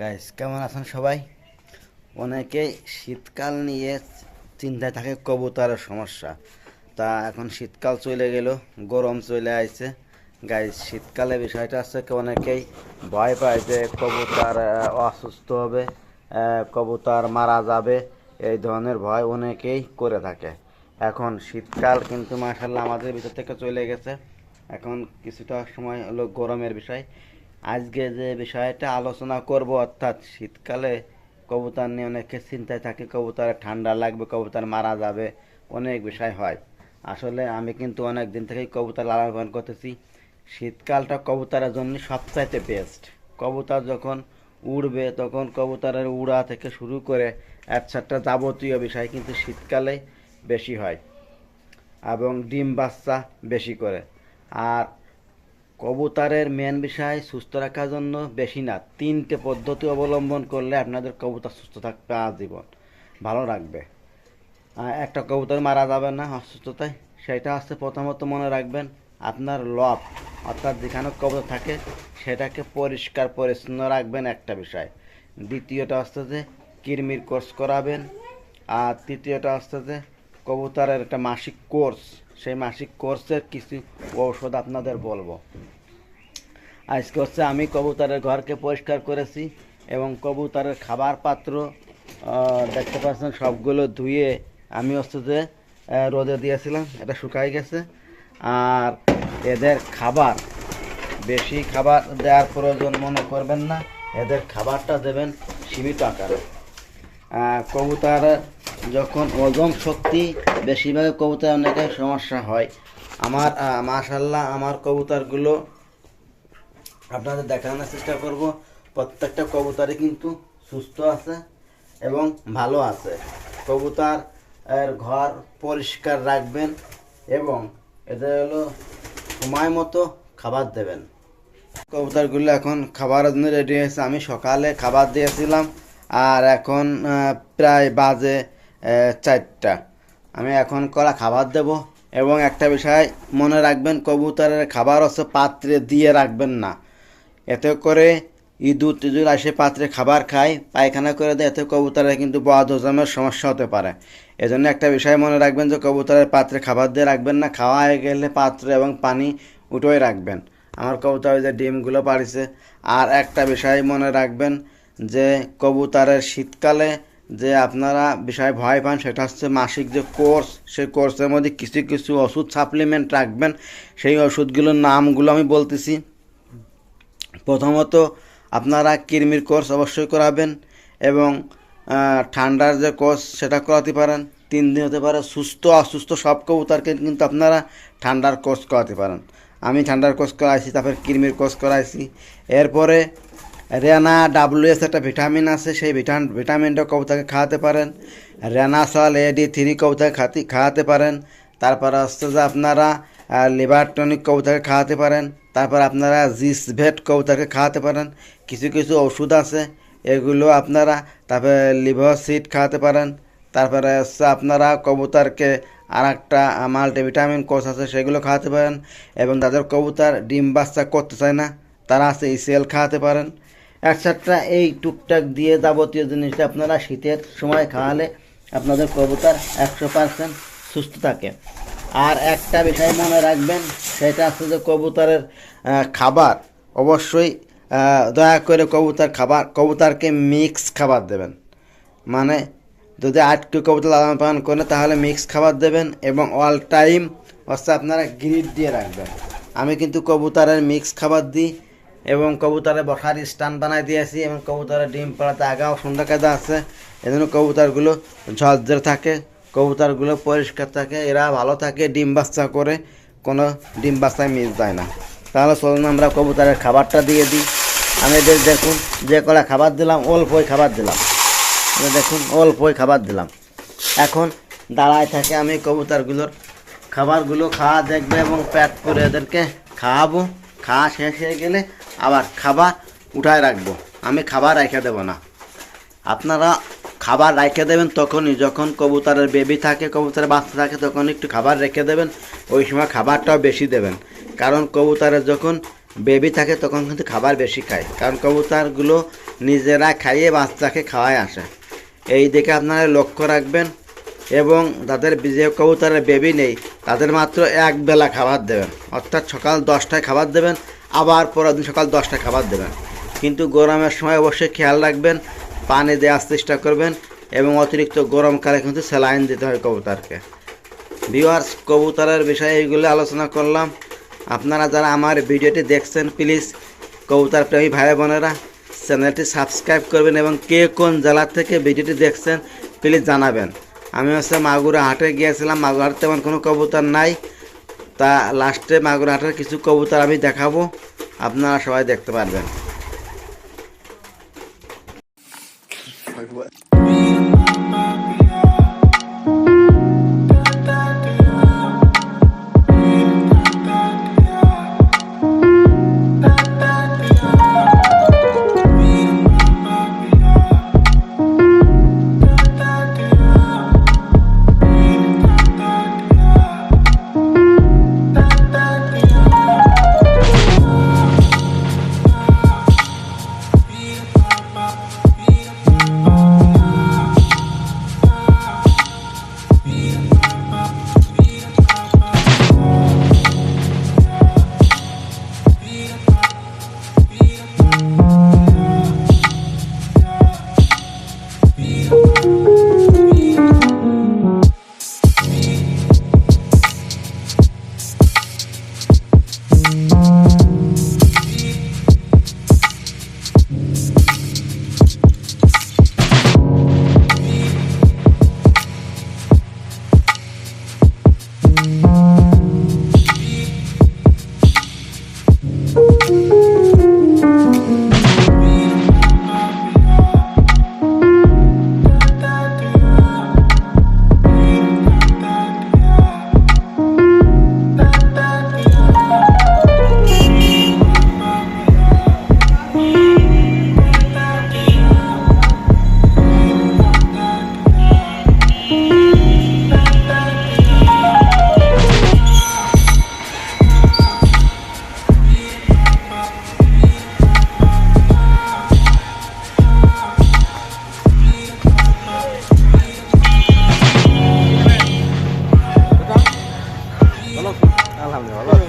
Guys কেমন আছেন সবাই? অনেকেই শীতকাল নিয়ে চিন্তায় থাকে, কবুতরের সমস্যা। তা এখন শীতকাল চলে গেল, গরম চলে আসছে গাইস শীতকালে বিষয়টা হচ্ছে অনেকেই ভয় পায় যে কবুতর অসুস্থ হবে কবুতর মারা যাবে, এই ধরনের ভয় অনেকেই করে থাকে। এখন শীতকাল কিন্তু মাসাল্লাহ আমাদের ভিতর থেকে চলে গেছে। এখন কিছুটা সময় হলো গরমের বিষয়। আজকে যে বিষয়টা আলোচনা করব, অর্থাৎ শীতকালে কবুতর নিয়ে অনেকে চিন্তায় থাকে, কবুতরে ঠান্ডা লাগবে, কবুতর মারা যাবে, অনেক বিষয় হয়। আসলে আমি কিন্তু অনেক দিন থেকেই কবুতর লালন পালন করতেছি। শীতকালটা কবুতরের জন্য সবচাইতে বেস্ট কবুতর যখন উড়বে, তখন কবুতরের উড়া থেকে শুরু করে একটা যাবতীয় বিষয় কিন্তু শীতকালে বেশি হয় এবং ডিম বাচ্চা বেশি করে। আর কবুতরের মেন বিষয় সুস্থ রাখার জন্য বেশি না, তিনটে পদ্ধতি অবলম্বন করলে আপনাদের কবুতর সুস্থ থাকবে আজীবন, ভালো রাখবে। একটা কবুতর মারা যাবে না অসুস্থতায়, সেটা হচ্ছে প্রথমত মনে রাখবেন আপনার লব, অর্থাৎ যেখানে কবুতর থাকে সেটাকে পরিষ্কার, পরিচ্ছন্ন রাখবেন একটা বিষয়। দ্বিতীয়টা হচ্ছে যে কৃমির কোর্স করাবেন, আর তৃতীয়টা হচ্ছে যে কবুতরের একটা মাসিক কোর্স, সেই মাসিক কোর্সের কিছু ঔষধ আপনাদের বলব। আজকে হচ্ছে আমি কবুতরের ঘরকে পরিষ্কার করেছি এবং কবুতরের খাবার পাত্র দেখতে পাচ্ছেন সবগুলো ধুয়ে আমি হচ্ছে যে রোদে দিয়েছিলাম, এটা শুকাই গেছে। আর এদের খাবার, বেশি খাবার দেওয়ার প্রয়োজন মনে করবেন না, এদের খাবারটা দেবেন সীমিত আকারে। কবুতরের যখন ওজন শক্তি বেশিরভাগ কবুতর অনেকের সমস্যা হয়। আমার মাশাল্লাহ আমার কবুতরগুলো আপনাদের দেখানোর চেষ্টা করব। প্রত্যেকটা কবুতরই কিন্তু সুস্থ আছে এবং ভালো আছে। কবুতর এর ঘর পরিষ্কার রাখবেন এবং এদের হলো সময় মতো খাবার দেবেন। কবুতরগুলো এখন খাবারের জন্য রেডি হয়েছে। আমি সকালে খাবার দিয়েছিলাম আর এখন প্রায় বাজে চারটা। আমি এখন করা খাবার দেব এবং একটা বিষয় মনে রাখবেন, কবুতরের খাবার হচ্ছে পাত্রে দিয়ে রাখবেন না। এতে করে ইঁদুর টিদুর আসে পাত্রে খাবার খায়, পায়খানা করে দেয়, এতে কবুতরের কিন্তু বদ হজমের সমস্যা হতে পারে। এজন্য একটা বিষয় মনে রাখবেন যে কবুতরের পাত্রে খাবার দিয়ে রাখবেন না, খাওয়া হয়ে গেলে পাত্র এবং পানি উঠোই রাখবেন। আমার কবুতর যে ডিমগুলো পাড়িছে। আর একটা বিষয় মনে রাখবেন যে কবুতরের শীতকালে যে আপনারা বিষয় ভয় পান, সেটা হচ্ছে মাসিক যে কোর্স, সেই কোর্সের মধ্যে কিছু কিছু ওষুধ সাপ্লিমেন্ট রাখবেন। সেই ওষুধগুলোর নামগুলো আমি বলতেছি। প্রথমত আপনারা কৃমির কোর্স অবশ্যই করাবেন এবং ঠান্ডার যে কোর্স, সেটা করাতে পারেন। তিন দিন হতে পারে সুস্থ, অসুস্থ সব কবুতরকে কিন্তু আপনারা ঠান্ডার কোর্স করাতে পারেন। আমি ঠান্ডার কোর্স করাইছি, তারপরে কৃমির কোর্স করাইছি। এরপরে রেনা ডাব্লিউএস একটা ভিটামিন আছে, সেই ভিটামিন ভিটামিনটা কবুতরকে খাওয়াতে পারেন। রেনা রেনাসল এডি থ্রি কবুতরকে খাতি, খাওয়াতে পারেন। তারপরে হচ্ছে যে আপনারা লিভার টনিক কবুতরকে খাওয়াতে পারেন। তারপর আপনারা জিস ভেট কবুতরকে খাওয়াতে পারেন। কিছু কিছু ওষুধ আছে, এগুলো আপনারা তারপরে লিভার সিড খাওয়াতে পারেন। তারপরে হচ্ছে আপনারা কবুতারকে আর একটা মাল্টিভিটামিন কোর্স আছে, সেগুলো খাওয়াতে পারেন। এবং তাদের কবুতার ডিম বাচ্চা করতে চায় না, তারা আছে ইসিএল খাওয়াতে পারেন। একসাথে এই টুকটাক দিয়ে যাবতীয় জিনিসটা আপনারা শীতের সময় খাওয়ালে আপনাদের কবুতর একশো পার্সেন্ট সুস্থ থাকে। আর একটা বিষয় মনে রাখবেন, সেটা হচ্ছে যে কবুতরের খাবার, অবশ্যই দয়া করে কবুতর খাবার, কবুতরকে মিক্স খাবার দেবেন। মানে যদি আটটু কবুতর লালন পালন করেন, তাহলে মিক্স খাবার দেবেন এবং অল টাইম হচ্ছে আপনারা গ্রিড দিয়ে রাখবেন। আমি কিন্তু কবুতরের মিক্স খাবার দিই এবং কবুতরে বসার স্টান বানাই দিয়েছি এবং কবুতরের ডিম পাড়াতে আগাও সুন্দর কাজা আছে। এজন্য কবুতরগুলো ঝরঝরে থাকে, কবুতরগুলো পরিষ্কার থাকে, এরা ভালো থাকে, ডিম বাচ্চা করে কোনো ডিম বাচ্চায় মিস যায় না। তাহলে চলুন আমরা কবুতরের খাবারটা দিয়ে দিই। আমি এদের দেখুন, যে কটা খাবার দিলাম, অল্পই খাবার দিলাম। দেখুন, অল্পই খাবার দিলাম। এখন দাঁড়ায় থাকে আমি কবুতরগুলোর খাবারগুলো খাওয়া দেখবে এবং প্যাক করে এদেরকে খাওয়াবো। খাওয়া শেষ হয়ে গেলে আবার খাবার উঠায় রাখব। আমি খাবার রেখে দেবো না। আপনারা খাবার রেখে দেবেন তখনই, যখন কবুতরের বেবি থাকে, কবুতরের বাচ্চা থাকে, তখন একটু খাবার রেখে দেবেন। ওই সময় খাবারটাও বেশি দেবেন। কারণ কবুতরের যখন বেবি থাকে, তখন কিন্তু খাবার বেশি খায়। কারণ কবুতরগুলো নিজেরা খাইয়ে বাচ্চাকে খাওয়ায় আসে। এই দিকে আপনারা লক্ষ্য রাখবেন এবং তাদের যে কবুতরের বেবি নেই, তাদের মাত্র এক বেলা খাবার দেবেন। অর্থাৎ সকাল দশটায় খাবার দেবেন আবার পরের দিন সকাল দশটা খাবার দেবেন। কিন্তু গরমের সময় অবশ্যই খেয়াল রাখবেন, পানি দেওয়ার চেষ্টা করবেন এবং অতিরিক্ত গরমকালে কিন্তু স্যালাইন দিতে হয় কবুতরকে। ভিউয়ার্স, কবুতরের বিষয়ে এইগুলো আলোচনা করলাম। আপনারা যারা আমার ভিডিওটি দেখছেন, প্লিজ কবুতর প্রেমী ভাই বোনেরা, চ্যানেলটি সাবস্ক্রাইব করবেন এবং কে কোন জেলা থেকে ভিডিওটি দেখছেন, প্লিজ জানাবেন। আমি হচ্ছে মাগুরা হাটে গিয়েছিলাম মাগুরা হাটে তেমন কোনো কবুতর নাই। তা লাস্টে মাগুর হাটের কিছু কবুতর আমি দেখাবো আপনারা সবাই দেখতে পারবেন? আলহামদুলিল্লাহ ভালো